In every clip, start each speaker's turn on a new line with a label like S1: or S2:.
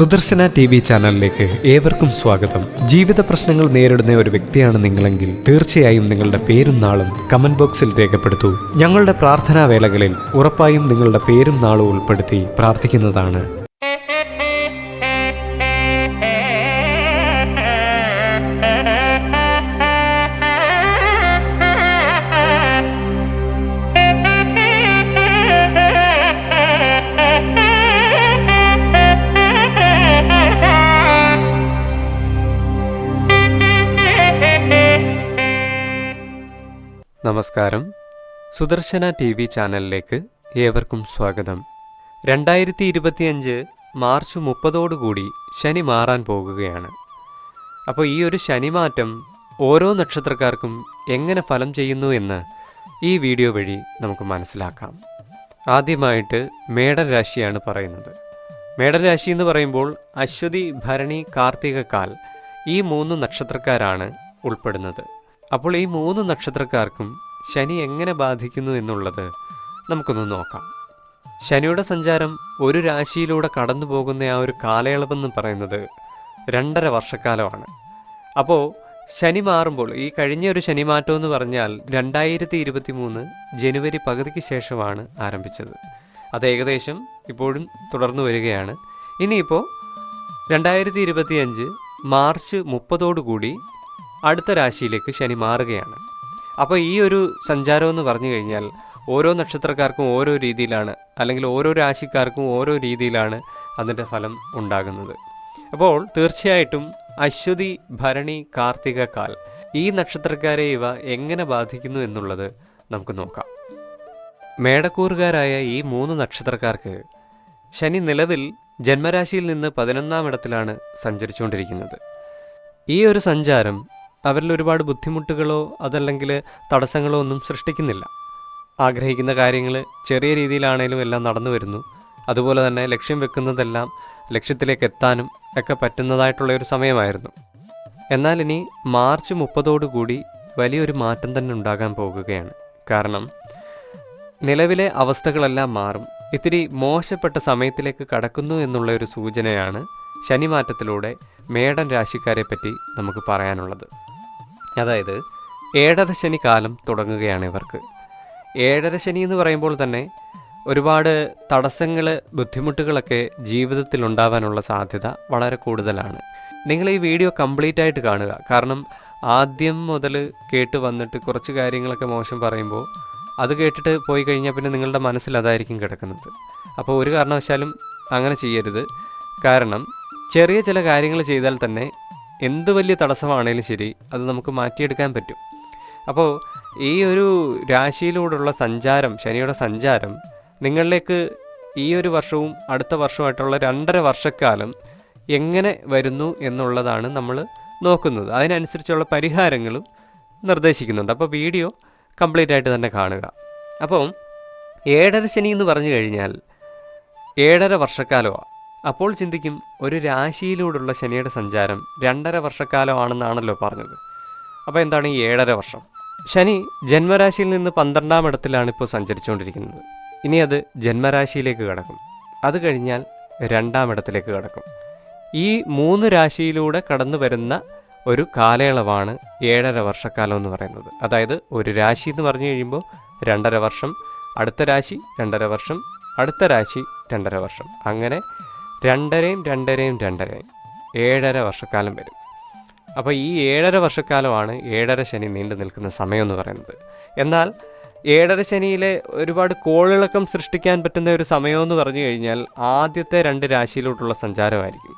S1: Sudarshana T V ചാനലിലേക്ക് ഏവർക്കും സ്വാഗതം. ജീവിത പ്രശ്നങ്ങൾ നേരിടുന്ന ഒരു വ്യക്തിയാണ് നിങ്ങളെങ്കിൽ തീർച്ചയായും നിങ്ങളുടെ പേരും നാളും കമന്റ് ബോക്സിൽ രേഖപ്പെടുത്തൂ. ഞങ്ങളുടെ പ്രാർത്ഥനാ വേളകളിൽ ഉറപ്പായും നിങ്ങളുടെ പേരും നാളും ഉൾപ്പെടുത്തി പ്രാർത്ഥിക്കുന്നതാണ് നമസ്കാരം. സുദർശന ടി വി ചാനലിലേക്ക് ഏവർക്കും സ്വാഗതം. രണ്ടായിരത്തി ഇരുപത്തിയഞ്ച് മാർച്ച് മുപ്പതോടുകൂടി ശനി മാറാൻ പോകുകയാണ്. അപ്പോൾ ഈ ഒരു ശനിമാറ്റം ഓരോ നക്ഷത്രക്കാർക്കും എങ്ങനെ ഫലം ചെയ്യുന്നു എന്ന് ഈ വീഡിയോ വഴി നമുക്ക് മനസ്സിലാക്കാം. ആദ്യമായിട്ട് മേടൻ രാശിയാണ് പറയുന്നത്. മേടൻ രാശി എന്ന് പറയുമ്പോൾ അശ്വതി ഭരണി കാർത്തിക കാൽ ഈ മൂന്ന് നക്ഷത്രക്കാരാണ് ഉൾപ്പെടുന്നത്. അപ്പോൾ ഈ മൂന്ന് നക്ഷത്രക്കാർക്കും ശനി എങ്ങനെ ബാധിക്കുന്നു എന്നുള്ളത് നമുക്കൊന്ന് നോക്കാം. ശനിയുടെ സഞ്ചാരം ഒരു രാശിയിലൂടെ കടന്നു പോകുന്ന ആ ഒരു കാലയളവെന്ന് പറയുന്നത് രണ്ടര വർഷക്കാലമാണ്. അപ്പോൾ ശനി മാറുമ്പോൾ ഈ കഴിഞ്ഞ ഒരു ശനിമാറ്റം എന്ന് പറഞ്ഞാൽ രണ്ടായിരത്തി ഇരുപത്തി മൂന്ന് ജനുവരി പകുതിക്ക് ശേഷമാണ് ആരംഭിച്ചത്. അത് ഏകദേശം ഇപ്പോഴും തുടർന്നു വരികയാണ്. ഇനിയിപ്പോൾ രണ്ടായിരത്തി ഇരുപത്തിയഞ്ച് മാർച്ച് മുപ്പതോടുകൂടി അടുത്ത രാശിയിലേക്ക് ശനി മാറുകയാണ്. അപ്പോൾ ഈ ഒരു സഞ്ചാരം എന്ന് പറഞ്ഞു കഴിഞ്ഞാൽ ഓരോ നക്ഷത്രക്കാർക്കും ഓരോ രീതിയിലാണ് അല്ലെങ്കിൽ ഓരോ രാശിക്കാർക്കും ഓരോ രീതിയിലാണ് അതിന്റെ ഫലം ഉണ്ടാകുന്നത്. അപ്പോൾ തീർച്ചയായിട്ടും അശ്വതി ഭരണി കാർത്തിക കാൽ ഈ നക്ഷത്രക്കാരെ ഇവ എങ്ങനെ ബാധിക്കുന്നു എന്നുള്ളത് നമുക്ക് നോക്കാം. മേടക്കൂറുകാരായ ഈ മൂന്ന് നക്ഷത്രക്കാർക്ക് ശനി നിലവിൽ ജന്മരാശിയിൽ നിന്ന് പതിനൊന്നാം ഇടത്തിലാണ് സഞ്ചരിച്ചുകൊണ്ടിരിക്കുന്നത്. ഈ ഒരു സഞ്ചാരം അവരിൽ ഒരുപാട് ബുദ്ധിമുട്ടുകളോ അതല്ലെങ്കിൽ തടസ്സങ്ങളോ ഒന്നും സൃഷ്ടിക്കുന്നില്ല. ആഗ്രഹിക്കുന്ന കാര്യങ്ങൾ ചെറിയ രീതിയിലാണേലും എല്ലാം നടന്നു വരുന്നു. അതുപോലെ തന്നെ ലക്ഷ്യം വെക്കുന്നതെല്ലാം ലക്ഷ്യത്തിലേക്ക് എത്താനും ഒക്കെ പറ്റുന്നതായിട്ടുള്ള ഒരു സമയമായിരുന്നു. എന്നാൽ ഇനി മാർച്ച് മുപ്പതോടുകൂടി വലിയൊരു മാറ്റം തന്നെ ഉണ്ടാകാൻ പോകുകയാണ്. കാരണം നിലവിലെ അവസ്ഥകളെല്ലാം മാറും. ഇത്തിരി മോശപ്പെട്ട സമയത്തിലേക്ക് കടക്കുന്നു എന്നുള്ള ഒരു സൂചനയാണ് ശനിമാറ്റത്തിലൂടെ മേടൻ രാശിക്കാരെ പറ്റി നമുക്ക് പറയാനുള്ളത്. അതായത് ഏഴര ശനി കാലം തുടങ്ങുകയാണ് ഇവർക്ക്. ഏഴര ശനി എന്ന് പറയുമ്പോൾ തന്നെ ഒരുപാട് തടസ്സങ്ങൾ ബുദ്ധിമുട്ടുകളൊക്കെ ജീവിതത്തിൽ ഉണ്ടാവാനുള്ള സാധ്യത വളരെ കൂടുതലാണ്. നിങ്ങൾ ഈ വീഡിയോ കംപ്ലീറ്റ് ആയിട്ട് കാണുക. കാരണം ആദ്യം മുതൽ കേട്ട് വന്നിട്ട് കുറച്ച് കാര്യങ്ങളൊക്കെ മോശം പറയുമ്പോൾ അത് കേട്ടിട്ട് പോയി കഴിഞ്ഞാൽ പിന്നെ നിങ്ങളുടെ മനസ്സിൽ അതായിരിക്കും കിടക്കുന്നത്. അപ്പോൾ ഒരു കാരണവശാലും അങ്ങനെ ചെയ്യരുത്. കാരണം ചെറിയ ചില കാര്യങ്ങൾ ചെയ്താൽ തന്നെ എന്ത് വലിയ തടസ്സമാണേലും ശരി അത് നമുക്ക് മാറ്റിയെടുക്കാൻ പറ്റും. അപ്പോൾ ഈ ഒരു രാശിയിലൂടെയുള്ള സഞ്ചാരം ശനിയുടെ സഞ്ചാരം നിങ്ങളിലേക്ക് ഈ ഒരു വർഷവും അടുത്ത വർഷവുമായിട്ടുള്ള രണ്ടര വർഷക്കാലം എങ്ങനെ വരുന്നു എന്നുള്ളതാണ് നമ്മൾ നോക്കുന്നത്. അതിനനുസരിച്ചുള്ള പരിഹാരങ്ങളും നിർദ്ദേശിക്കുന്നുണ്ട്. അപ്പോൾ വീഡിയോ കംപ്ലീറ്റ് ആയിട്ട് തന്നെ കാണുക. അപ്പം ഏഴര ശനി എന്ന് പറഞ്ഞു കഴിഞ്ഞാൽ ഏഴര വർഷക്കാലമാണ് അപ്പോൾ ചിന്തിക്കും ഒരു രാശിയിലൂടെയുള്ള ശനിയുടെ സഞ്ചാരം രണ്ടര വർഷക്കാലമാണെന്നാണല്ലോ പറഞ്ഞത്. അപ്പോൾ എന്താണ് ഈ ഏഴര വർഷം? ശനി ജന്മരാശിയിൽ നിന്ന് പന്ത്രണ്ടാം ഇടത്തിലാണ് ഇപ്പോൾ സഞ്ചരിച്ചുകൊണ്ടിരിക്കുന്നത്. ഇനി അത് ജന്മരാശിയിലേക്ക് കടക്കും. അത് കഴിഞ്ഞാൽ രണ്ടാം ഇടത്തിലേക്ക് കടക്കും. ഈ മൂന്ന് രാശിയിലൂടെ കടന്നു വരുന്ന ഒരു കാലയളവാണ് ഏഴര വർഷക്കാലം എന്ന് പറയുന്നത്. അതായത് ഒരു രാശി എന്ന് പറഞ്ഞു കഴിയുമ്പോൾ രണ്ടര വർഷം അടുത്ത രാശി രണ്ടര വർഷം അടുത്ത രാശി രണ്ടര വർഷം. അങ്ങനെ രണ്ടരയും രണ്ടരയും രണ്ടരയും ഏഴര വർഷക്കാലം വരും. അപ്പോൾ ഈ ഏഴര വർഷക്കാലമാണ് ഏഴര ശനി നീണ്ടു നിൽക്കുന്ന സമയം എന്ന് പറയുന്നത്. എന്നാൽ ഏഴര ശനിയിലെ ഒരുപാട് കോളിളക്കം സൃഷ്ടിക്കാൻ പറ്റുന്ന ഒരു സമയമെന്ന് പറഞ്ഞു കഴിഞ്ഞാൽ ആദ്യത്തെ രണ്ട് രാശിയിലോട്ടുള്ള സഞ്ചാരമായിരിക്കും.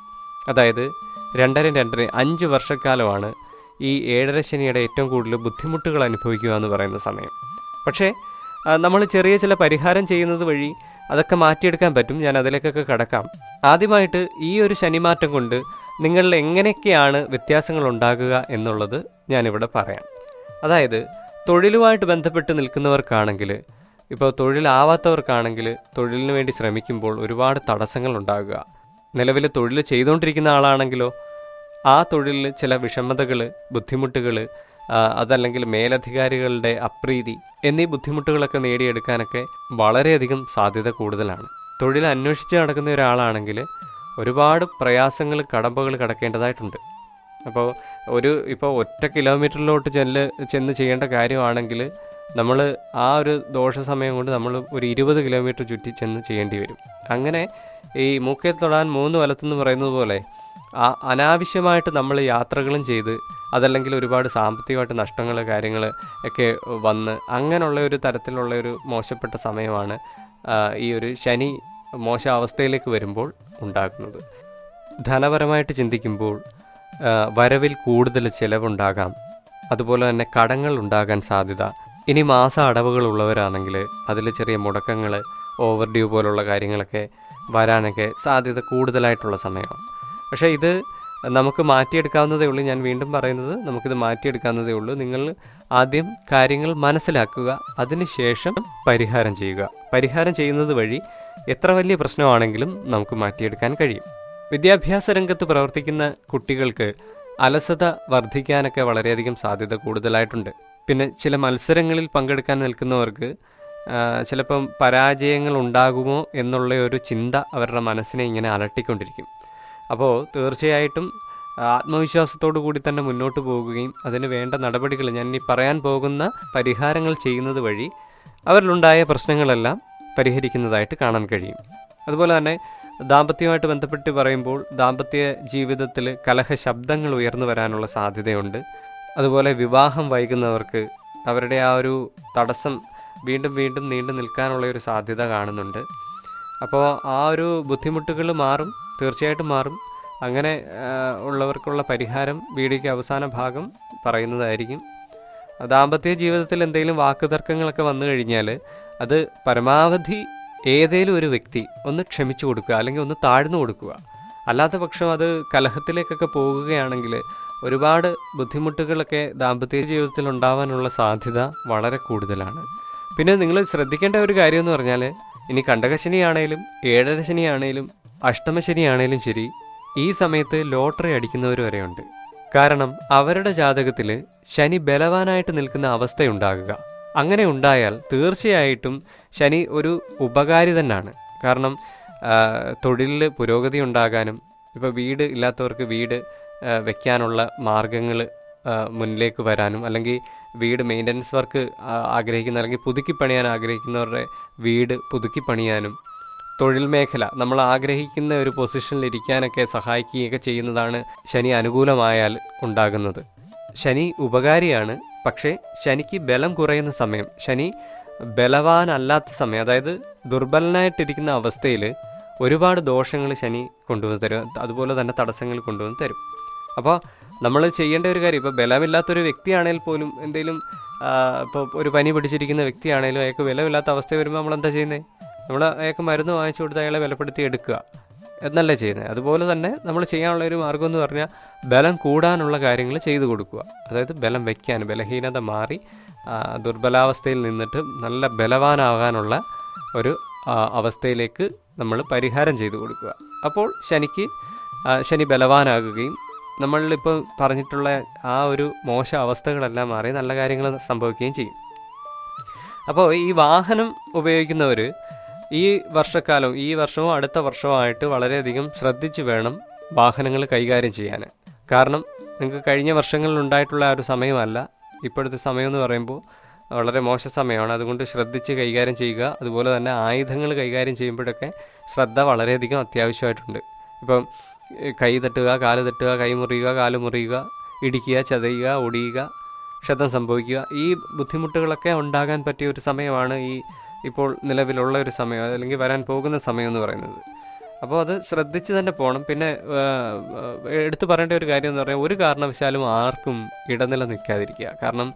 S1: അതായത് രണ്ടരയും രണ്ടരയും അഞ്ച് വർഷക്കാലമാണ് ഈ ഏഴര ശനിയുടെ ഏറ്റവും കൂടുതൽ ബുദ്ധിമുട്ടുകൾ അനുഭവിക്കുക എന്ന് പറയുന്ന സമയം. പക്ഷേ നമ്മൾ ചെറിയ ചില പരിഹാരം ചെയ്യുന്നത് വഴി അതൊക്കെ മാറ്റിയെടുക്കാൻ പറ്റും. ഞാൻ അതിലേക്കൊക്കെ കടക്കാം. ആദ്യമായിട്ട് ഈ ഒരു ശനിമാറ്റം കൊണ്ട് നിങ്ങളിൽ എങ്ങനെയൊക്കെയാണ് വ്യത്യാസങ്ങൾ ഉണ്ടാകുക എന്നുള്ളത് ഞാനിവിടെ പറയാം. അതായത് തൊഴിലുമായിട്ട് ബന്ധപ്പെട്ട് നിൽക്കുന്നവർക്കാണെങ്കിൽ ഇപ്പോൾ തൊഴിലാവാത്തവർക്കാണെങ്കിൽ തൊഴിലിന് വേണ്ടി ശ്രമിക്കുമ്പോൾ ഒരുപാട് തടസ്സങ്ങൾ ഉണ്ടാകുക. നിലവിൽ തൊഴിൽ ചെയ്തുകൊണ്ടിരിക്കുന്ന ആളാണെങ്കിലോ ആ തൊഴിലിൽ ചില വിഷമതകൾ ബുദ്ധിമുട്ടുകൾ അതല്ലെങ്കിൽ മേലധികാരികളുടെ അപ്രീതി എന്നീ ബുദ്ധിമുട്ടുകളൊക്കെ നേടിയെടുക്കാനൊക്കെ വളരെയധികം സാധ്യത കൂടുതലാണ്. തൊഴിൽ അന്വേഷിച്ച് നടക്കുന്ന ഒരാളാണെങ്കിൽ ഒരുപാട് പ്രയാസങ്ങൾ കടമ്പകൾ കടക്കേണ്ടതായിട്ടുണ്ട്. അപ്പോൾ ഒരു ഇപ്പോൾ ഒറ്റ കിലോമീറ്ററിലോട്ട് ചെല്ല് ചെന്ന് ചെയ്യേണ്ട കാര്യമാണെങ്കിൽ നമ്മൾ ആ ഒരു ദോഷ സമയം കൊണ്ട് നമ്മൾ ഒരു ഇരുപത് കിലോമീറ്റർ ചുറ്റി ചെന്ന് ചെയ്യേണ്ടി വരും. അങ്ങനെ ഈ മൂക്കേ തൊടാൻ മൂന്ന് വലത്തെന്ന് പറയുന്നത് പോലെ അനാവശ്യമായിട്ട് നമ്മൾ യാത്രകളും ചെയ്ത് അതല്ലെങ്കിൽ ഒരുപാട് സാമ്പത്തികമായിട്ട് നഷ്ടങ്ങൾ കാര്യങ്ങൾ ഒക്കെ വന്ന് അങ്ങനെയുള്ള ഒരു തരത്തിലുള്ള ഒരു മോശപ്പെട്ട സമയമാണ് ഈ ഒരു ശനി മോശ അവസ്ഥയിലേക്ക് വരുമ്പോൾ ഉണ്ടാകുന്നത്. ധനപരമായിട്ട് ചിന്തിക്കുമ്പോൾ വരവിൽ കൂടുതൽ ചിലവുണ്ടാകാം അതുപോലെ തന്നെ കടങ്ങൾ ഉണ്ടാകാൻ സാധ്യത. ഇനി മാസ അടവുകൾ ഉള്ളവരാണെങ്കിൽ അതിൽ ചെറിയ മുടക്കങ്ങൾ ഓവർ ഡ്യൂ പോലുള്ള കാര്യങ്ങളൊക്കെ വരാനൊക്കെ സാധ്യത കൂടുതലായിട്ടുള്ള സമയമാണ്. പക്ഷേ ഇത് നമുക്ക് മാറ്റിയെടുക്കാവുന്നതേ ഉള്ളൂ. ഞാൻ വീണ്ടും പറയുന്നത് നമുക്കിത് മാറ്റിയെടുക്കാവുന്നതേ ഉള്ളൂ. നിങ്ങൾ ആദ്യം കാര്യങ്ങൾ മനസ്സിലാക്കുക. അതിനുശേഷം പരിഹാരം ചെയ്യുക. പരിഹാരം ചെയ്യുന്നത് വഴി എത്ര വലിയ പ്രശ്നമാണെങ്കിലും നമുക്ക് മാറ്റിയെടുക്കാൻ കഴിയും. വിദ്യാഭ്യാസ രംഗത്ത് പ്രവർത്തിക്കുന്ന കുട്ടികൾക്ക് അലസത വർദ്ധിക്കാനൊക്കെ വളരെയധികം സാധ്യത കൂടുതലായിട്ടുണ്ട്. പിന്നെ ചില മത്സരങ്ങളിൽ പങ്കെടുക്കാൻ നിൽക്കുന്നവർക്ക് ചിലപ്പം പരാജയങ്ങൾ ഉണ്ടാകുമോ എന്നുള്ള ഒരു ചിന്ത അവരുടെ മനസ്സിനെ ഇങ്ങനെ അലട്ടിക്കൊണ്ടിരിക്കും. അപ്പോൾ തീർച്ചയായിട്ടും ആത്മവിശ്വാസത്തോടു കൂടി തന്നെ മുന്നോട്ട് പോകുകയും അതിന് വേണ്ട നടപടികൾ ഞാൻ ഇനി പറയാൻ പോകുന്ന പരിഹാരങ്ങൾ ചെയ്യുന്നത് വഴി അവരിലുണ്ടായ പ്രശ്നങ്ങളെല്ലാം പരിഹരിക്കുന്നതായിട്ട് കാണാൻ കഴിയും. അതുപോലെ തന്നെ ദാമ്പത്യമായിട്ട് ബന്ധപ്പെട്ട് പറയുമ്പോൾ ദാമ്പത്യ ജീവിതത്തിൽ കലഹ ശബ്ദങ്ങൾ ഉയർന്നു വരാനുള്ള സാധ്യതയുണ്ട്. അതുപോലെ വിവാഹം വൈകുന്നവർക്ക് അവരുടെ ആ ഒരു തടസ്സം വീണ്ടും വീണ്ടും നീണ്ടു നിൽക്കാനുള്ള ഒരു സാധ്യത കാണുന്നുണ്ട്. അപ്പോൾ ആ ഒരു ബുദ്ധിമുട്ടുകൾ മാറും തീർച്ചയായിട്ടും മാറും. അങ്ങനെ ഉള്ളവർക്കുള്ള പരിഹാരം വീഡിയോയ്ക്ക് അവസാന ഭാഗം പറയുന്നതായിരിക്കും. ദാമ്പത്യ ജീവിതത്തിൽ എന്തെങ്കിലും വാക്കുതർക്കങ്ങളൊക്കെ വന്നു കഴിഞ്ഞാൽ അത് പരമാവധി ഏതേലും ഒരു വ്യക്തി ഒന്ന് ക്ഷമിച്ചു കൊടുക്കുക അല്ലെങ്കിൽ ഒന്ന് താഴ്ന്നു കൊടുക്കുക. അല്ലാത്ത പക്ഷം അത് കലഹത്തിലേക്കൊക്കെ പോകുകയാണെങ്കിൽ ഒരുപാട് ബുദ്ധിമുട്ടുകളൊക്കെ ദാമ്പത്യ ജീവിതത്തിൽ ഉണ്ടാവാനുള്ള സാധ്യത വളരെ കൂടുതലാണ്. പിന്നെ നിങ്ങൾ ശ്രദ്ധിക്കേണ്ട ഒരു കാര്യം എന്ന് പറഞ്ഞാൽ ഇനി കണ്ടകശനിയാണേലും ഏഴര ശനിയാണേലും അഷ്ടമശനിയാണേലും ശരി ഈ സമയത്ത് ലോട്ടറി അടിക്കുന്നവർ വരെയുണ്ട്. കാരണം അവരുടെ ജാതകത്തിൽ ശനി ബലവാനായിട്ട് നിൽക്കുന്ന അവസ്ഥയുണ്ടാകുക. അങ്ങനെ ഉണ്ടായാൽ തീർച്ചയായിട്ടും ശനി ഒരു ഉപകാരി തന്നെയാണ് കാരണം തൊഴിലിൽ പുരോഗതി ഉണ്ടാകാനും ഇപ്പോൾ വീട് ഇല്ലാത്തവർക്ക് വീട് വയ്ക്കാനുള്ള മാർഗങ്ങൾ മുന്നിലേക്ക് വരാനും അല്ലെങ്കിൽ വീട് മെയിന്റനൻസ് വർക്ക് ആഗ്രഹിക്കുന്ന അല്ലെങ്കിൽ പുതുക്കി പണിയാൻ ആഗ്രഹിക്കുന്നവരുടെ വീട് പുതുക്കി പണിയാനും തൊഴിൽ മേഖല നമ്മൾ ആഗ്രഹിക്കുന്ന ഒരു പൊസിഷനിൽ ഇരിക്കാനൊക്കെ സഹായിക്കുകയൊക്കെ ചെയ്യുന്നതാണ് ശനി അനുകൂലമായാൽ ഉണ്ടാകുന്നത്. ശനി ഉപകാരിയാണ് പക്ഷേ ശനിക്ക് ബലം കുറയുന്ന സമയം ശനി ബലവാനല്ലാത്ത സമയം അതായത് ദുർബലനായിട്ടിരിക്കുന്ന അവസ്ഥയിൽ ഒരുപാട് ദോഷങ്ങൾ ശനി കൊണ്ടുവന്ന് തരും അതുപോലെ തന്നെ തടസ്സങ്ങൾ കൊണ്ടുവന്ന് തരും. അപ്പോൾ നമ്മൾ ചെയ്യേണ്ട ഒരു കാര്യം ഇപ്പോൾ ബലമില്ലാത്തൊരു വ്യക്തിയാണെങ്കിൽ പോലും എന്തെങ്കിലും ഇപ്പോൾ ഒരു പനി പിടിച്ചിരിക്കുന്ന വ്യക്തിയാണെങ്കിലും അയാൾക്ക് ബലമില്ലാത്ത അവസ്ഥ വരുമ്പോൾ നമ്മൾ എന്താ ചെയ്യുന്നത് നമ്മൾ അയാൾക്ക് മരുന്ന് വാങ്ങിച്ചു കൊടുത്ത് അയാളെ ബലപ്പെടുത്തി എടുക്കുക. എന്നല്ലേ ചെയ്യുന്നത് അതുപോലെ തന്നെ നമ്മൾ ചെയ്യാനുള്ള ഒരു മാർഗം എന്ന് പറഞ്ഞാൽ ബലം കൂടാനുള്ള കാര്യങ്ങൾ ചെയ്തു കൊടുക്കുക. അതായത് ബലം വയ്ക്കാൻ ബലഹീനത മാറി ദുർബലാവസ്ഥയിൽ നിന്നിട്ട് നല്ല ബലവാനാകാനുള്ള ഒരു അവസ്ഥയിലേക്ക് നമ്മൾ പരിഹാരം ചെയ്തു കൊടുക്കുക. അപ്പോൾ ശനിക്ക് ശനി ബലവാനാകുകയും നമ്മളിപ്പോൾ പറഞ്ഞിട്ടുള്ള ആ ഒരു മോശ അവസ്ഥകളെല്ലാം മാറി നല്ല കാര്യങ്ങൾ സംഭവിക്കുകയും ചെയ്യും. അപ്പോൾ ഈ വാഹനം ഉപയോഗിക്കുന്നവർ ഈ വർഷക്കാലം ഈ വർഷവും അടുത്ത വർഷവുമായിട്ട് വളരെയധികം ശ്രദ്ധിച്ച് വേണം വാഹനങ്ങൾ കൈകാര്യം ചെയ്യാൻ. കാരണം നിങ്ങൾക്ക് കഴിഞ്ഞ വർഷങ്ങളിൽ ഉണ്ടായിട്ടുള്ള ആ ഒരു സമയമല്ല. ഇപ്പോഴത്തെ സമയം എന്ന് പറയുമ്പോൾ വളരെ മോശ സമയമാണ്. അതുകൊണ്ട് ശ്രദ്ധിച്ച് കൈകാര്യം ചെയ്യുക. അതുപോലെ തന്നെ ആയുധങ്ങൾ കൈകാര്യം ചെയ്യുമ്പോഴൊക്കെ ശ്രദ്ധ വളരെയധികം അത്യാവശ്യമായിട്ടുണ്ട്. ഇപ്പം കൈ തട്ടുക കാൽ തട്ടുക കൈ മുറിയുക കാൽ മുറിയുക ഇടിക്കുക ചതയുക ഒടിയുക ക്ഷതം സംഭവിക്കുക. ഈ ബുദ്ധിമുട്ടുകളൊക്കെ ഉണ്ടാകാൻ പറ്റിയ ഒരു സമയമാണ് ഈ ഇപ്പോൾ നിലവിലുള്ള ഒരു സമയം അല്ലെങ്കിൽ വരാൻ പോകുന്ന സമയം എന്ന് പറയുന്നത്. അപ്പോൾ അത് ശ്രദ്ധിച്ച് തന്നെ പോകണം. പിന്നെ എടുത്തു പറയേണ്ട ഒരു കാര്യം എന്ന് പറഞ്ഞാൽ ഒരു കാരണവശാലും ആർക്കും ഇടനില നിൽക്കാതിരിക്കുക. കാരണം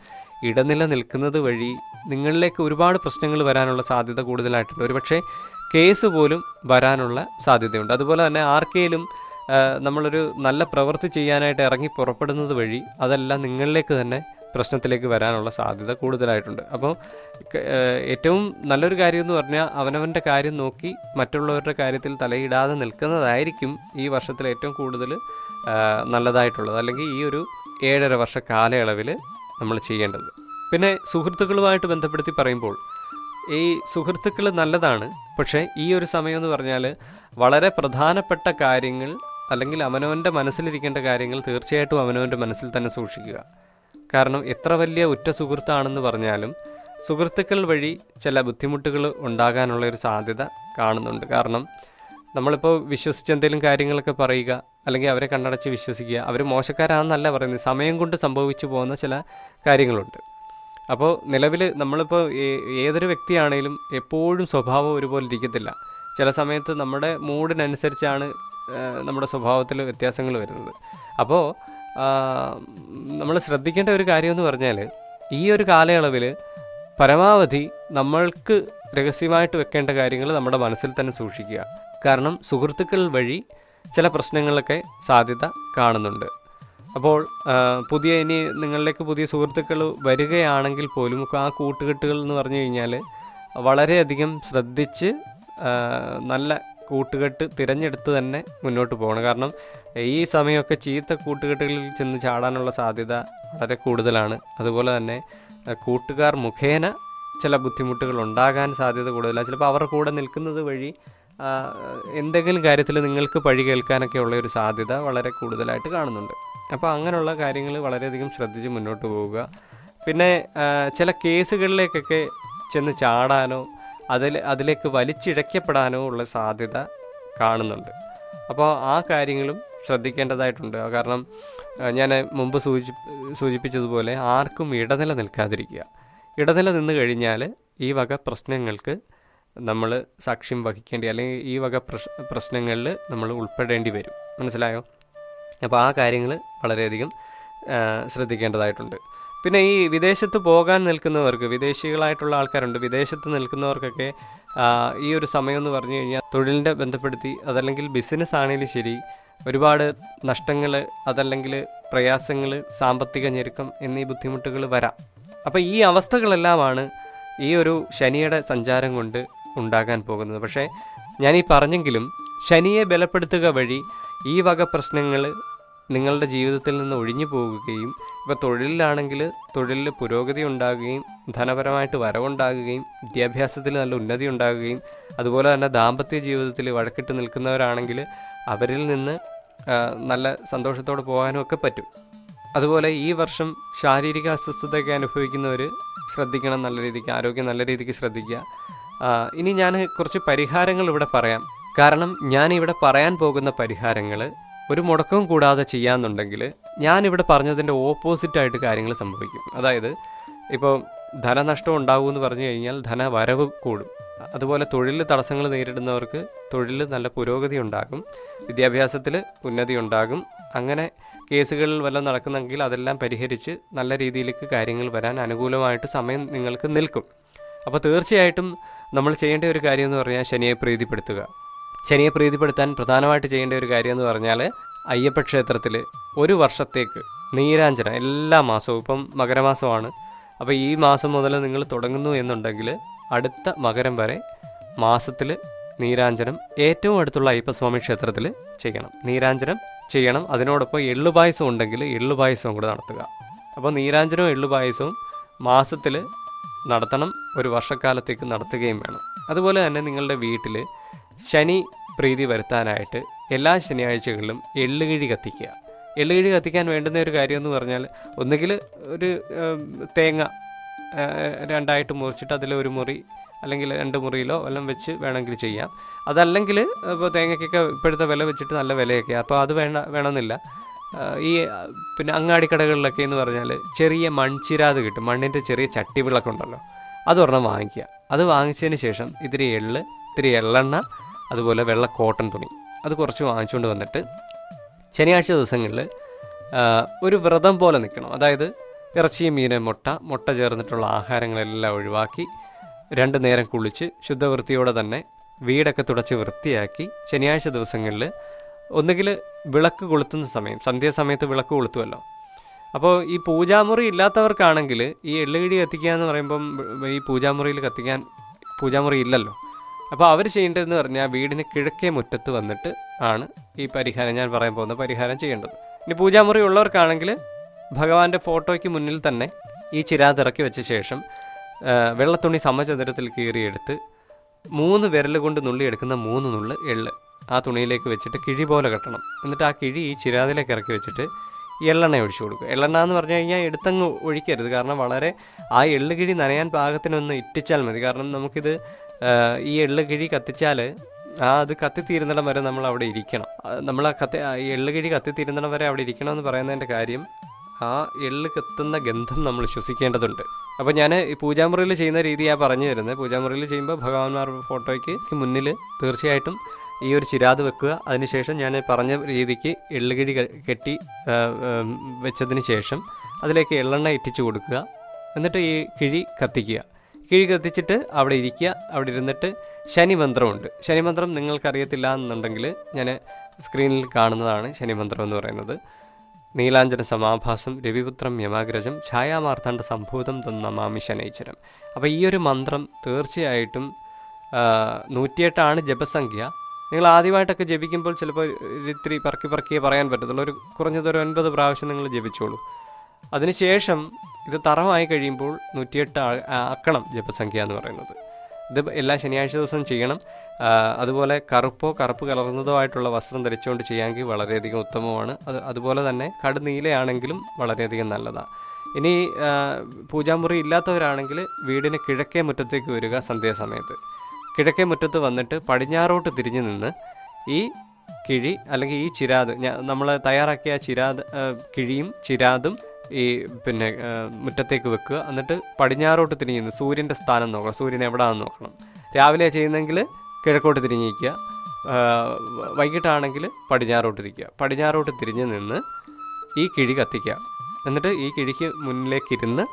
S1: ഇടനില നിൽക്കുന്നത് വഴി നിങ്ങളിലേക്ക് ഒരുപാട് പ്രശ്നങ്ങൾ വരാനുള്ള സാധ്യത കൂടുതലായിട്ടുണ്ട്. ഒരുപക്ഷെ കേസ് പോലും വരാനുള്ള സാധ്യതയുണ്ട്. അതുപോലെ തന്നെ ആർക്കെങ്കിലും നമ്മളൊരു നല്ല പ്രവൃത്തി ചെയ്യാനായിട്ട് ഇറങ്ങി പുറപ്പെടുന്നത് വഴി അതെല്ലാം നിങ്ങളിലേക്ക് തന്നെ പ്രശ്നത്തിലേക്ക് വരാനുള്ള സാധ്യത കൂടുതലായിട്ടുണ്ട്. അപ്പോൾ ഏറ്റവും നല്ലൊരു കാര്യം എന്ന് പറഞ്ഞാൽ അവനവന്റെ കാര്യം നോക്കി മറ്റുള്ളവരുടെ കാര്യത്തിൽ തലയിടാതെ നിൽക്കുന്നതായിരിക്കും ഈ വർഷത്തിൽ ഏറ്റവും കൂടുതൽ നല്ലതായിട്ടുള്ളത്. അല്ലെങ്കിൽ ഈ ഒരു ഏഴര വർഷ കാലയളവിൽ നമ്മൾ ചെയ്യേണ്ടത്. പിന്നെ സുഹൃത്തുക്കളുമായിട്ട് ബന്ധപ്പെടുത്തി പറയുമ്പോൾ ഈ സുഹൃത്തുക്കൾ നല്ലതാണ്. പക്ഷേ ഈ ഒരു സമയം എന്ന് പറഞ്ഞാൽ വളരെ പ്രധാനപ്പെട്ട കാര്യങ്ങൾ അല്ലെങ്കിൽ അവനവന്റെ മനസ്സിലിരിക്കേണ്ട കാര്യങ്ങൾ തീർച്ചയായിട്ടും അവനവന്റെ മനസ്സിൽ തന്നെ സൂക്ഷിക്കുക. കാരണം എത്ര വലിയ ഉറ്റ സുഹൃത്താണെന്ന് പറഞ്ഞാലും സുഹൃത്തുക്കൾ വഴി ചില ബുദ്ധിമുട്ടുകൾ ഉണ്ടാകാനുള്ള ഒരു സാധ്യത കാണുന്നുണ്ട്. കാരണം നമ്മളിപ്പോൾ വിശ്വസിച്ച് എന്തെങ്കിലും കാര്യങ്ങളൊക്കെ പറയുക അല്ലെങ്കിൽ അവരെ കണ്ണടച്ച് വിശ്വസിക്കുക അവർ മോശക്കാരാണെന്നല്ല പറയുന്നത്. സമയം കൊണ്ട് സംഭവിച്ചു പോകുന്ന ചില കാര്യങ്ങളുണ്ട്. അപ്പോൾ നിലവിൽ നമ്മളിപ്പോൾ ഏതൊരു വ്യക്തിയാണെങ്കിലും എപ്പോഴും സ്വഭാവം ഒരുപോലെ ഇരിക്കത്തില്ല. ചില സമയത്ത് നമ്മുടെ മൂഡിനനുസരിച്ചാണ് നമ്മുടെ സ്വഭാവത്തിൽ വ്യത്യാസങ്ങൾ വരുന്നത്. അപ്പോൾ നമ്മൾ ശ്രദ്ധിക്കേണ്ട ഒരു കാര്യമെന്ന് പറഞ്ഞാൽ ഈ ഒരു കാലയളവിൽ പരമാവധി നമ്മൾക്ക് രഹസ്യമായിട്ട് വെക്കേണ്ട കാര്യങ്ങൾ നമ്മുടെ മനസ്സിൽ തന്നെ സൂക്ഷിക്കുക. കാരണം സുഹൃത്തുക്കൾ വഴി ചില പ്രശ്നങ്ങളൊക്കെ സാധ്യത കാണുന്നുണ്ട്. അപ്പോൾ പുതിയ ഇനി നിങ്ങളിലേക്ക് പുതിയ സുഹൃത്തുക്കൾ വരികയാണെങ്കിൽ പോലും ആ കൂട്ടുകെട്ടുകൾ എന്ന് പറഞ്ഞു കഴിഞ്ഞാൽ വളരെയധികം ശ്രദ്ധിച്ച് നല്ല കൂട്ടുകെട്ട് തിരഞ്ഞെടുത്ത് തന്നെ മുന്നോട്ട് പോകണം. കാരണം ഈ സമയമൊക്കെ ചീത്ത കൂട്ടുകെട്ടുകളിൽ ചെന്ന് ചാടാനുള്ള സാധ്യത വളരെ കൂടുതലാണ്. അതുപോലെ തന്നെ കൂട്ടുകാർ മുഖേന ചില ബുദ്ധിമുട്ടുകൾ ഉണ്ടാകാൻ സാധ്യത കൂടുതലാണ്. ചിലപ്പോൾ അവരുടെ കൂടെ നിൽക്കുന്നത് വഴി എന്തെങ്കിലും കാര്യത്തിൽ നിങ്ങൾക്ക് പഴി കേൾക്കാനൊക്കെ ഉള്ള ഒരു സാധ്യത വളരെ കൂടുതലായിട്ട് കാണുന്നുണ്ട്. അപ്പോൾ അങ്ങനെയുള്ള കാര്യങ്ങൾ വളരെയധികം ശ്രദ്ധിച്ച് മുന്നോട്ട് പോവുക. പിന്നെ ചില കേസുകളിലേക്കൊക്കെ ചെന്ന് ചാടാനോ അതിൽ അതിലേക്ക് വലിച്ചിഴക്കപ്പെടാനോ ഉള്ള സാധ്യത കാണുന്നുണ്ട്. അപ്പോൾ ആ കാര്യങ്ങളും ശ്രദ്ധിക്കേണ്ടതായിട്ടുണ്ട്. കാരണം ഞാൻ മുമ്പ് സൂചി സൂചിപ്പിച്ചതുപോലെ ആർക്കും ഇടനില നിൽക്കാതിരിക്കുക. ഇടനില നിന്ന് കഴിഞ്ഞാൽ ഈ വക പ്രശ്നങ്ങൾക്ക് നമ്മൾ സാക്ഷ്യം വഹിക്കേണ്ടി അല്ലെങ്കിൽ ഈ വക പ്രശ് പ്രശ്നങ്ങളിൽ നമ്മൾ ഉൾപ്പെടേണ്ടി വരും. മനസ്സിലായോ? അപ്പോൾ ആ കാര്യങ്ങൾ വളരെയധികം ശ്രദ്ധിക്കേണ്ടതായിട്ടുണ്ട്. പിന്നെ ഈ വിദേശത്ത് പോകാൻ നിൽക്കുന്നവർക്ക് വിദേശികളായിട്ടുള്ള ആൾക്കാരുണ്ട് വിദേശത്ത് നിൽക്കുന്നവർക്കൊക്കെ ഈ ഒരു സമയം എന്ന് പറഞ്ഞു കഴിഞ്ഞാൽ തൊഴിലിന്റെ ബന്ധപ്പെടുത്തി അതല്ലെങ്കിൽ ബിസിനസ് ആണെങ്കിലും ശരി ഒരുപാട് നഷ്ടങ്ങൾ അതല്ലെങ്കിൽ പ്രയാസങ്ങൾ സാമ്പത്തിക ഞെരുക്കം എന്നീ ബുദ്ധിമുട്ടുകൾ വരാം. അപ്പോൾ ഈ അവസ്ഥകളെല്ലാമാണ് ഈ ഒരു ശനിയുടെ സഞ്ചാരം കൊണ്ട് ഉണ്ടാകാൻ പോകുന്നത്. പക്ഷേ ഞാൻ ഈ പറഞ്ഞെങ്കിലും ശനിയെ ബലപ്പെടുത്തുക വഴി ഈ വക പ്രശ്നങ്ങൾ നിങ്ങളുടെ ജീവിതത്തിൽ നിന്ന് ഒഴിഞ്ഞു പോകുകയും ഇപ്പോൾ തൊഴിലിലാണെങ്കിൽ തൊഴിലിൽ പുരോഗതി ഉണ്ടാകുകയും ധനപരമായിട്ട് വരവുണ്ടാകുകയും വിദ്യാഭ്യാസത്തിൽ നല്ല ഉന്നതി ഉണ്ടാകുകയും അതുപോലെ തന്നെ ദാമ്പത്യ ജീവിതത്തിൽ വഴക്കിട്ട് നിൽക്കുന്നവരാണെങ്കിൽ അവരിൽ നിന്ന് നല്ല സന്തോഷത്തോടെ പോകാനും ഒക്കെ പറ്റും. അതുപോലെ ഈ വർഷം ശാരീരിക അസ്വസ്ഥതയൊക്കെ അനുഭവിക്കുന്നവർ ശ്രദ്ധിക്കണം നല്ല രീതിക്ക് ആരോഗ്യം നല്ല രീതിക്ക് ശ്രദ്ധിക്കുക. ഇനി ഞാൻ കുറച്ച് പരിഹാരങ്ങൾ ഇവിടെ പറയാം. കാരണം ഞാൻ ഇവിടെ പറയാൻ പോകുന്ന പരിഹാരങ്ങൾ ഒരു മുടക്കവും കൂടാതെ ചെയ്യാന്നുണ്ടെങ്കിൽ ഞാനിവിടെ പറഞ്ഞതിന്റെ ഓപ്പോസിറ്റായിട്ട് കാര്യങ്ങൾ സംഭവിക്കും. അതായത് ഇപ്പോൾ ധനനഷ്ടം ഉണ്ടാകുമെന്ന് പറഞ്ഞു കഴിഞ്ഞാൽ ധനവരവ് കൂടും. അതുപോലെ തൊഴിൽ തടസ്സങ്ങൾ നേരിടുന്നവർക്ക് തൊഴിൽ നല്ല പുരോഗതി ഉണ്ടാകും. വിദ്യാഭ്യാസത്തിൽ ഉന്നതി ഉണ്ടാകും. അങ്ങനെ കേസുകളിൽ വല്ലതും നടക്കുന്നെങ്കിൽ അതെല്ലാം പരിഹരിച്ച് നല്ല രീതിയിലേക്ക് കാര്യങ്ങൾ വരാൻ അനുകൂലമായിട്ട് സമയം നിങ്ങൾക്ക് നിൽക്കും. അപ്പോൾ തീർച്ചയായിട്ടും നമ്മൾ ചെയ്യേണ്ട ഒരു കാര്യം എന്ന് പറഞ്ഞാൽ ശനിയെ പ്രീതിപ്പെടുത്തുക. ശനിയെ പ്രീതിപ്പെടുത്താൻ പ്രധാനമായിട്ട് ചെയ്യേണ്ട ഒരു കാര്യം എന്ന് പറഞ്ഞാൽ അയ്യപ്പ ക്ഷേത്രത്തിൽ ഒരു വർഷത്തേക്ക് നീരാഞ്ജനം എല്ലാ മാസവും. ഇപ്പം മകരമാസമാണ്. അപ്പോൾ ഈ മാസം മുതൽ നിങ്ങൾ തുടങ്ങുന്നു എന്നുണ്ടെങ്കിൽ അടുത്ത മകരം വരെ മാസത്തിൽ നീരാഞ്ജനം ഏറ്റവും അടുത്തുള്ള അയ്യപ്പസ്വാമി ക്ഷേത്രത്തിൽ ചെയ്യണം. നീരാഞ്ജനം ചെയ്യണം. അതിനോടൊപ്പം എള്ളുപായസം ഉണ്ടെങ്കിൽ എള്ളുപായസവും കൂടെ നടത്തുക. അപ്പോൾ നീരാഞ്ജനവും എള്ളുപായസവും മാസത്തിൽ നടത്തണം. ഒരു വർഷക്കാലത്തേക്ക് നടത്തുകയും വേണം. അതുപോലെ തന്നെ നിങ്ങളുടെ വീട്ടിൽ ശനി പ്രീതി വരുത്താനായിട്ട് എല്ലാ ശനിയാഴ്ചകളിലും എള്ളുകിഴി കത്തിക്കുക. എള്ളുകിഴി കത്തിക്കാൻ വേണ്ടുന്ന ഒരു കാര്യം എന്ന് പറഞ്ഞാൽ ഒന്നുകിൽ ഒരു തേങ്ങ രണ്ടായിട്ട് മുറിച്ചിട്ട് അതിൽ ഒരു മുറി അല്ലെങ്കിൽ രണ്ട് മുറിയിലോ എല്ലാം വെച്ച് വേണമെങ്കിൽ ചെയ്യാം. അതല്ലെങ്കിൽ ഇപ്പോൾ തേങ്ങയ്ക്കൊക്കെ ഇപ്പോഴത്തെ വില വെച്ചിട്ട് നല്ല വിലയൊക്കെ. അപ്പോൾ അത് വേണ്ട വേണമെന്നില്ല. ഈ പിന്നെ അങ്ങാടി കടകളിലൊക്കെ എന്ന് പറഞ്ഞാൽ ചെറിയ മൺചിരാത് കിട്ടും. മണ്ണിന്റെ ചെറിയ ചട്ടി വിളക്കുണ്ടല്ലോ അതൊരെണ്ണം വാങ്ങിക്കുക. അത് വാങ്ങിച്ചതിന് ശേഷം ഇത്തിരി എള്ള് ഇത്തിരി എള്ളെണ്ണ അതുപോലെ വെള്ള കോട്ടൺ തുണി. അത് കുറച്ച് വാങ്ങിച്ചുകൊണ്ട് വന്നിട്ട് ശനിയാഴ്ച ദിവസങ്ങളിൽ ഒരു വ്രതം പോലെ നിൽക്കണം. അതായത് ഇറച്ചി മീന് മുട്ട മുട്ട ചേർന്നിട്ടുള്ള ആഹാരങ്ങളെല്ലാം ഒഴിവാക്കി രണ്ട് നേരം കുളിച്ച് ശുദ്ധവൃത്തിയോടെ തന്നെ വീടൊക്കെ തുടച്ച് വൃത്തിയാക്കി ശനിയാഴ്ച ദിവസങ്ങളിൽ ഒന്നുകിൽ വിളക്ക് കൊളുത്തുന്ന സമയം സന്ധ്യാസമയത്ത് വിളക്ക് കൊളുത്തുമല്ലോ അപ്പോൾ ഈ പൂജാമുറി ഇല്ലാത്തവർക്കാണെങ്കിൽ ഈ എള്ളുകിഴി കത്തിക്കുക എന്ന് പറയുമ്പം ഈ പൂജാമുറിയിൽ കത്തിക്കാൻ പൂജാമുറി ഇല്ലല്ലോ. അപ്പോൾ അവർ ചെയ്യേണ്ടതെന്ന് പറഞ്ഞാൽ വീടിന് കിഴക്കേ മുറ്റത്ത് വന്നിട്ട് ആണ് ഈ പരിഹാരം ഞാൻ പറയാൻ പോകുന്ന പരിഹാരം ചെയ്യേണ്ടത്. ഇനി പൂജാമുറി ഉള്ളവർക്കാണെങ്കിൽ ഭഗവാന്റെ ഫോട്ടോയ്ക്ക് മുന്നിൽ തന്നെ ഈ ചിരാതിറക്കി വെച്ച ശേഷം വെള്ളത്തുണി സമചതുരത്തിൽ കീറിയെടുത്ത് മൂന്ന് വിരൽ കൊണ്ട് നുള്ളിയെടുക്കുന്ന മൂന്ന് നുള്ള് എള്ള് ആ തുണിയിലേക്ക് വെച്ചിട്ട് കിഴി പോലെ കെട്ടണം. എന്നിട്ട് ആ കിഴി ഈ ചിരാതിലേക്ക് ഇറക്കി വെച്ചിട്ട് എള്ളെണ്ണ ഒഴിച്ചു കൊടുക്കുക. എള്ളെണ്ണ എന്ന് പറഞ്ഞു കഴിഞ്ഞാൽ എടുത്തങ്ങ് ഒഴിക്കരുത്. കാരണം വളരെ ആ എള്ളുകിഴി നനയാൻ പാകത്തിനൊന്ന് ഇറ്റിച്ചാൽ മതി. കാരണം നമുക്കിത് ഈ എള്ള് കിഴി കത്തിച്ചാൽ ആ അത് കത്തിത്തീരുന്നിടം വരെ നമ്മൾ അവിടെ ഇരിക്കണം. നമ്മൾ ആ കത്തി ഈ എള്ള് കിഴി കത്തിത്തീരുന്നിടം വരെ അവിടെ ഇരിക്കണം എന്ന് പറയുന്നതിന്റെ കാര്യം ആ എള്ള് കത്തുന്ന ഗന്ധം നമ്മൾ ശ്വസിക്കേണ്ടതുണ്ട്. അപ്പോൾ ഞാൻ ഈ പൂജാമുറിയിൽ ചെയ്യുന്ന രീതിയാണ് പറഞ്ഞു തരുന്നത്. പൂജാമുറിയിൽ ചെയ്യുമ്പോൾ ഭഗവാന്മാർ ഫോട്ടോയ്ക്ക് മുന്നിൽ തീർച്ചയായിട്ടും ഈ ഒരു ചിരാത് വെക്കുക. അതിനുശേഷം ഞാൻ പറഞ്ഞ രീതിക്ക് എള്ളുകിഴി കിഴി കെട്ടി വെച്ചതിന് ശേഷം അതിലേക്ക് എള്ളെണ്ണ ഇറ്റിച്ച് കൊടുക്കുക. എന്നിട്ട് ഈ കിഴി കത്തിക്കുക. കിഴി കത്തിച്ചിട്ട് അവിടെ ഇരിക്കുക. അവിടെ ഇരുന്നിട്ട് ശനിമന്ത്രമുണ്ട്. ശനിമന്ത്രം നിങ്ങൾക്കറിയത്തില്ല എന്നുണ്ടെങ്കിൽ ഞാൻ സ്ക്രീനിൽ കാണുന്നതാണ് ശനിമന്ത്രം എന്ന് പറയുന്നത്. നീലാഞ്ജന സമാഭാസം രവിപുത്രം യമാഗ്രജം ഛായാമാർത്താണ്ഡ സംഭൂതം തന്നമാമി ശനൈശ്വരം അപ്പോൾ ഈ ഒരു മന്ത്രം തീർച്ചയായിട്ടും നൂറ്റിയെട്ടാണ് ജപസംഖ്യ. നിങ്ങൾ ആദ്യമായിട്ടൊക്കെ ജപിക്കുമ്പോൾ ചിലപ്പോൾ ഇത്തിരി പറക്കി പറക്കിയേ പറയാൻ പറ്റത്തുള്ളൂ. ഒരു കുറഞ്ഞത് ഒരു ഒൻപത് പ്രാവശ്യം നിങ്ങൾ ജപിച്ചോളൂ. അതിനുശേഷം ഇത് തറവായി കഴിയുമ്പോൾ നൂറ്റിയെട്ട് ആക്കണം ജപസംഖ്യ എന്ന് പറയുന്നത്. ഇത് എല്ലാ ശനിയാഴ്ച ദിവസവും ചെയ്യണം. അതുപോലെ കറുപ്പോ കറുപ്പ് കലർന്നതോ ആയിട്ടുള്ള വസ്ത്രം ധരിച്ചുകൊണ്ട് ചെയ്യാമെങ്കിൽ വളരെയധികം ഉത്തമമാണ്. അത് അതുപോലെ തന്നെ കടുനീലയാണെങ്കിലും വളരെയധികം നല്ലതാണ് ഇനി പൂജാമുറി ഇല്ലാത്തവരാണെങ്കിൽ വീടിന് കിഴക്കേ മുറ്റത്തേക്ക് വരിക സന്ധ്യാസമയത്ത്. കിഴക്കേ മുറ്റത്ത് വന്നിട്ട് പടിഞ്ഞാറോട്ട് തിരിഞ്ഞു നിന്ന് ഈ കിഴി അല്ലെങ്കിൽ ഈ ചിരാത് നമ്മൾ തയ്യാറാക്കിയ ചിരാത് കിഴിയും ചിരാതും ഈ പിന്നെ മുറ്റത്തേക്ക് വെക്കുക. എന്നിട്ട് പടിഞ്ഞാറോട്ട് തിരിഞ്ഞു സൂര്യന്റെ സ്ഥാനം നോക്കണം. സൂര്യൻ എവിടെയാണെന്ന് നോക്കണം. രാവിലെ ചെയ്യുന്നെങ്കിൽ കിഴക്കോട്ട് തിരിഞ്ഞിരിക്കുക. വൈകിട്ടാണെങ്കിൽ പടിഞ്ഞാറോട്ട് ഇരിക്കുക പടിഞ്ഞാറോട്ട് തിരിഞ്ഞ് നിന്ന് ഈ കിഴി കത്തിക്കുക. എന്നിട്ട് ഈ കിഴിക്ക് മുന്നിലേക്കിരുന്ന്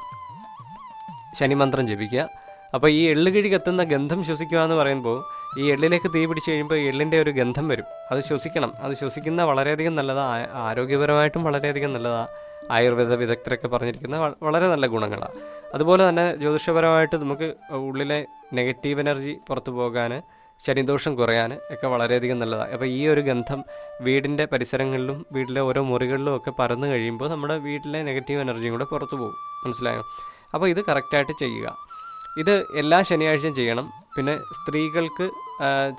S1: ശനിമന്ത്രം ജപിക്കുക. അപ്പോൾ ഈ എള്ളുകിഴി കത്തുന്ന ഗന്ധം ശ്വസിക്കുക എന്ന് പറയുമ്പോൾ ഈ എള്ളിലേക്ക് തീ പിടിച്ച് കഴിയുമ്പോൾ എള്ളിന്റെ ഒരു ഗന്ധം വരും. അത് ശ്വസിക്കണം. അത് ശ്വസിക്കുന്ന വളരെയധികം നല്ലതാണ്. ആരോഗ്യപരമായിട്ടും വളരെയധികം നല്ലതാണ്. ആയുർവേദ വിദഗ്ധരൊക്കെ പറഞ്ഞിരിക്കുന്ന വളരെ നല്ല ഗുണങ്ങളാണ് അതുപോലെ തന്നെ ജ്യോതിഷപരമായിട്ട് നമുക്ക് ഉള്ളിലെ നെഗറ്റീവ് എനർജി പുറത്തു പോകാൻ ശനിദോഷം കുറയാൻ ഒക്കെ വളരെയധികം നല്ലതാണ് അപ്പോൾ ഈ ഒരു ഗന്ധം വീടിന്റെ പരിസരങ്ങളിലും വീട്ടിലെ ഓരോ മുറികളിലും ഒക്കെ പരന്നു കഴിയുമ്പോൾ നമ്മുടെ വീട്ടിലെ നെഗറ്റീവ് എനർജിയും കൂടെ പുറത്തു പോകും. മനസ്സിലായോ? അപ്പോൾ ഇത് കറക്റ്റായിട്ട് ചെയ്യുക. ഇത് എല്ലാ ശനിയാഴ്ചയും ചെയ്യണം. പിന്നെ സ്ത്രീകൾക്ക്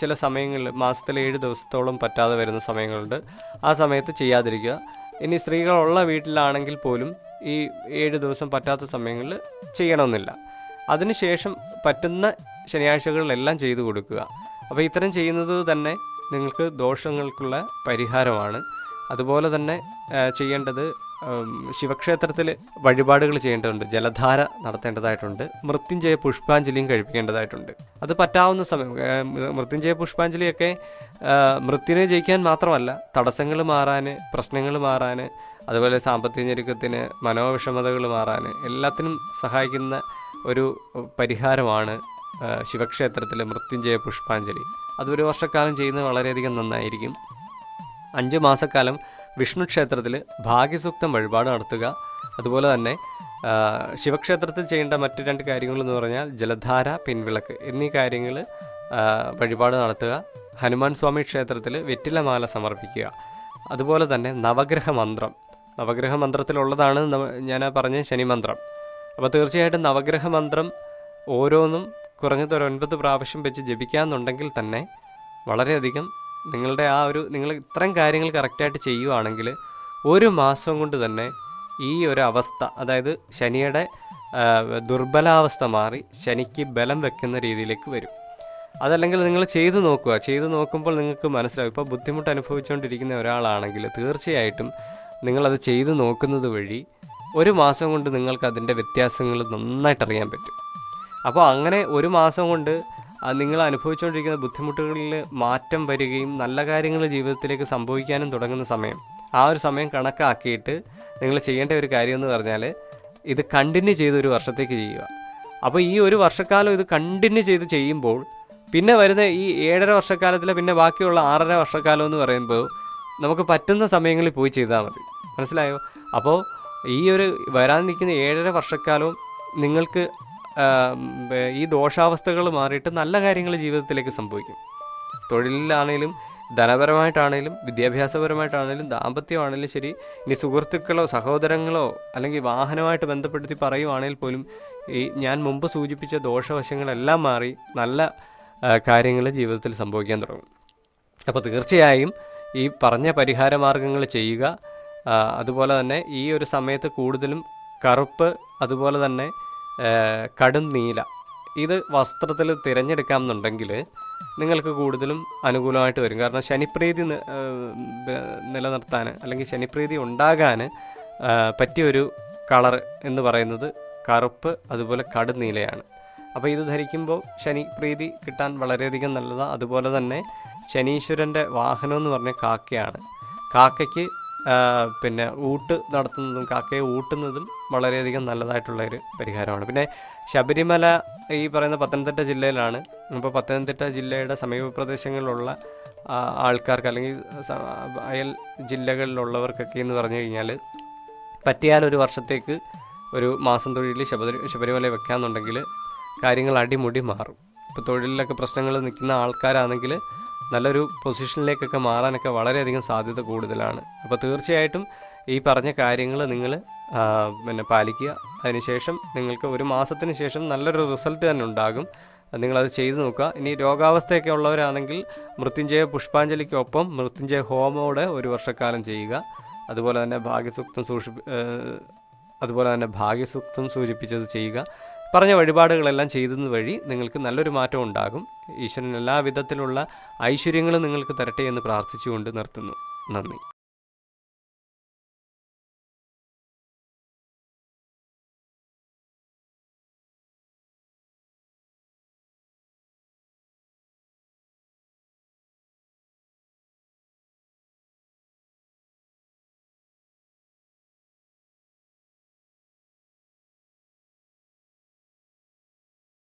S1: ചില സമയങ്ങളിൽ മാസത്തിൽ ഏഴ് ദിവസത്തോളം പറ്റാതെ വരുന്ന സമയങ്ങളുണ്ട്. ആ സമയത്ത് ചെയ്യാതിരിക്കുക. ഇനി സ്ത്രീകളുള്ള വീട്ടിലാണെങ്കിൽ പോലും ഈ ഏഴ് ദിവസം പറ്റാത്ത സമയങ്ങളിൽ ചെയ്യണമെന്നില്ല. അതിനുശേഷം പറ്റുന്ന ശനിയാഴ്ചകളിലെല്ലാം ചെയ്തു കൊടുക്കുക. അപ്പോൾ ഇത്തരം ചെയ്യുന്നത് തന്നെ നിങ്ങൾക്ക് ദോഷങ്ങൾക്കുള്ള പരിഹാരമാണ്. അതുപോലെ തന്നെ ചെയ്യേണ്ടത് ശിവക്ഷേത്രത്തിൽ വഴിപാടുകൾ ചെയ്യേണ്ടതുണ്ട്. ജലധാര നടത്തേണ്ടതായിട്ടുണ്ട്. മൃത്യുഞ്ജയ പുഷ്പാഞ്ജലിയും കഴിപ്പിക്കേണ്ടതായിട്ടുണ്ട്. അത് പറ്റാവുന്ന സമയം. മൃത്യുഞ്ജയ പുഷ്പാഞ്ജലിയൊക്കെ മൃത്യുനെ ജയിക്കാൻ മാത്രമല്ല തടസ്സങ്ങൾ മാറാൻ പ്രശ്നങ്ങൾ മാറാൻ അതുപോലെ സാമ്പത്തിക ഞെരുക്കത്തിന് മനോവിഷമതകൾ മാറാൻ എല്ലാത്തിനും സഹായിക്കുന്ന ഒരു പരിഹാരമാണ് ശിവക്ഷേത്രത്തിലെ മൃത്യുഞ്ജയ പുഷ്പാഞ്ജലി. അതൊരു വർഷക്കാലം ചെയ്യുന്നത് വളരെയധികം നന്നായിരിക്കും. അഞ്ച് മാസക്കാലം വിഷ്ണു ക്ഷേത്രത്തിൽ ഭാഗ്യസൂക്തം വഴിപാട് നടത്തുക. അതുപോലെ തന്നെ ശിവക്ഷേത്രത്തിൽ ചെയ്യേണ്ട മറ്റു രണ്ട് കാര്യങ്ങൾ എന്ന് പറഞ്ഞാൽ ജലധാര പിൻവിളക്ക് എന്നീ കാര്യങ്ങൾ വഴിപാട് നടത്തുക. ഹനുമാൻ സ്വാമി ക്ഷേത്രത്തിൽ വെറ്റിലമാല സമർപ്പിക്കുക. അതുപോലെ തന്നെ നവഗ്രഹ മന്ത്രം. നവഗ്രഹ മന്ത്രത്തിലുള്ളതാണ് ഞാൻ പറഞ്ഞ ശനി മന്ത്രം. അപ്പോൾ തീർച്ചയായിട്ടും നവഗ്രഹ മന്ത്രം ഓരോന്നും കുറഞ്ഞത് ഒരു ഒൻപത് പ്രാവശ്യം വെച്ച് ജപിക്കാമെന്നുണ്ടെങ്കിൽ തന്നെ വളരെയധികം നിങ്ങളുടെ ആ ഒരു നിങ്ങൾ ഇത്രയും കാര്യങ്ങൾ കറക്റ്റായിട്ട് ചെയ്യുവാണെങ്കിൽ ഒരു മാസം കൊണ്ട് തന്നെ ഈ ഒരു അവസ്ഥ അതായത് ശനിയുടെ ദുർബലാവസ്ഥ മാറി ശനിക്ക് ബലം വെക്കുന്ന രീതിയിലേക്ക് വരും. അതല്ലെങ്കിൽ നിങ്ങൾ ചെയ്തു നോക്കുക. ചെയ്തു നോക്കുമ്പോൾ നിങ്ങൾക്ക് മനസ്സിലാവും. ഇപ്പോൾ ബുദ്ധിമുട്ട് അനുഭവിച്ചുകൊണ്ടിരിക്കുന്ന ഒരാളാണെങ്കിൽ തീർച്ചയായിട്ടും നിങ്ങളത് ചെയ്തു നോക്കുന്നത് വഴി ഒരു മാസം കൊണ്ട് നിങ്ങൾക്ക് അതിന്റെ വ്യത്യാസങ്ങൾ നന്നായിട്ട് അറിയാൻ പറ്റും. അപ്പോൾ അങ്ങനെ ഒരു മാസം കൊണ്ട് നിങ്ങൾ അനുഭവിച്ചുകൊണ്ടിരിക്കുന്ന ബുദ്ധിമുട്ടുകളിൽ മാറ്റം വരികയും നല്ല കാര്യങ്ങൾ ജീവിതത്തിലേക്ക് സംഭവിക്കാനും തുടങ്ങുന്ന സമയം. ആ ഒരു സമയം കണക്കാക്കിയിട്ട് നിങ്ങൾ ചെയ്യേണ്ട ഒരു കാര്യം എന്ന് പറഞ്ഞാൽ ഇത് കണ്ടിന്യൂ ചെയ്ത് ഒരു വർഷത്തേക്ക് ചെയ്യുക. അപ്പോൾ ഈ ഒരു വർഷക്കാലം ഇത് കണ്ടിന്യൂ ചെയ്ത് ചെയ്യുമ്പോൾ പിന്നെ വരുന്ന ഈ ഏഴര വർഷക്കാലത്തിലെ പിന്നെ ബാക്കിയുള്ള ആറര വർഷക്കാലം എന്ന് പറയുമ്പോൾ നമുക്ക് പറ്റുന്ന സമയങ്ങളിൽ പോയി ചെയ്താൽ മതി. മനസ്സിലായോ? അപ്പോൾ ഈ ഒരു വരാൻ നിൽക്കുന്ന ഏഴര വർഷക്കാലവും നിങ്ങൾക്ക് ഈ ദോഷാവസ്ഥകൾ മാറിയിട്ട് നല്ല കാര്യങ്ങൾ ജീവിതത്തിലേക്ക് സംഭവിക്കും. തൊഴിലിലാണേലും ധനപരമായിട്ടാണേലും വിദ്യാഭ്യാസപരമായിട്ടാണേലും ദാമ്പത്യമാണേലും ശരി ഇനി സുഹൃത്തുക്കളോ സഹോദരങ്ങളോ അല്ലെങ്കിൽ വാഹനമായിട്ട് ബന്ധപ്പെടുത്തി പറയുവാണെങ്കിൽ പോലും ഈ ഞാൻ മുമ്പ് സൂചിപ്പിച്ച ദോഷവശങ്ങളെല്ലാം മാറി നല്ല കാര്യങ്ങൾ ജീവിതത്തിൽ സംഭവിക്കാൻ തുടങ്ങും. അപ്പോൾ തീർച്ചയായും ഈ പറഞ്ഞ പരിഹാര മാർഗങ്ങൾ ചെയ്യുക അതുപോലെ തന്നെ ഈ ഒരു സമയത്ത് കൂടുതലും കറുപ്പ് അതുപോലെ തന്നെ കടും നീല. ഇത് വസ്ത്രത്തിൽ തിരഞ്ഞെടുക്കാം എന്നുണ്ടെങ്കിൽ നിങ്ങൾക്ക് കൂടുതലും അനുകൂലമായിട്ട് വരും. കാരണം ശനിപ്രീതി നിലനിർത്താൻ അല്ലെങ്കിൽ ശനിപ്രീതി ഉണ്ടാകാൻ പറ്റിയൊരു കളർ എന്ന് പറയുന്നത് കറുപ്പ് അതുപോലെ കടും നീലയാണ്. അപ്പോൾ ഇത് ധരിക്കുമ്പോൾ ശനി പ്രീതി കിട്ടാൻ വളരെയധികം നല്ലതാണ്. അതുപോലെ തന്നെ ശനീശ്വരന്റെ വാഹനം എന്ന് പറഞ്ഞ കാക്കയാണ്. കാക്കയ്ക്ക് പിന്നെ ഊട്ട് നടത്തുന്നതും കാക്കയെ ഊട്ടുന്നതും വളരെയധികം നല്ലതായിട്ടുള്ള ഒരു പരിഹാരമാണ്. പിന്നെ ശബരിമല ഈ പറയുന്ന പത്തനംതിട്ട ജില്ലയിലാണ്. അപ്പോൾ പത്തനംതിട്ട ജില്ലയുടെ സമീപ പ്രദേശങ്ങളിലുള്ള ആൾക്കാർക്ക് അല്ലെങ്കിൽ അയൽ ജില്ലകളിലുള്ളവർക്കൊക്കെ എന്ന് പറഞ്ഞു കഴിഞ്ഞാൽ പറ്റിയാൽ ഒരു വർഷത്തേക്ക് ഒരു മാസം തൊഴിൽ ശബരി ശബരിമല വെക്കാന്നുണ്ടെങ്കിൽ കാര്യങ്ങൾ അടിമുടി മാറും. ഇപ്പോൾ തൊഴിലിലൊക്കെ പ്രശ്നങ്ങൾ നിൽക്കുന്ന ആൾക്കാരാണെങ്കിൽ നല്ലൊരു പൊസിഷനിലേക്കൊക്കെ മാറാനൊക്കെ വളരെയധികം സാധ്യത കൂടുതലാണ്. അപ്പോൾ തീർച്ചയായിട്ടും ഈ പറഞ്ഞ കാര്യങ്ങൾ നിങ്ങൾ പിന്നെ പാലിക്കുക. അതിനുശേഷം നിങ്ങൾക്ക് ഒരു മാസത്തിന് ശേഷം നല്ലൊരു റിസൾട്ട് തന്നെ ഉണ്ടാകും. നിങ്ങളത് ചെയ്തു നോക്കുക. ഇനി രോഗാവസ്ഥയൊക്കെ ഉള്ളവരാണെങ്കിൽ മൃത്യുഞ്ജയ പുഷ്പാഞ്ജലിക്കൊപ്പം മൃത്യുഞ്ജയ ഹോമോടെ ഒരു വർഷക്കാലം ചെയ്യുക. അതുപോലെ തന്നെ ഭാഗ്യസൂക്തം സൂക്ഷിപ്പി അതുപോലെ തന്നെ ഭാഗ്യസൂക്തം സൂചിപ്പിച്ചത് ചെയ്യുക. പറഞ്ഞ വഴിപാടുകളെല്ലാം ചെയ്യുന്നത് വഴി നിങ്ങൾക്ക് നല്ലൊരു മാറ്റം ഉണ്ടാകും. ഈശ്വരൻ എല്ലാ വിധത്തിലുള്ള ഐശ്വര്യങ്ങളും നിങ്ങൾക്ക് തരട്ടെ എന്ന് പ്രാർത്ഥിച്ചുകൊണ്ട് നിർത്തുന്നു. നന്ദി.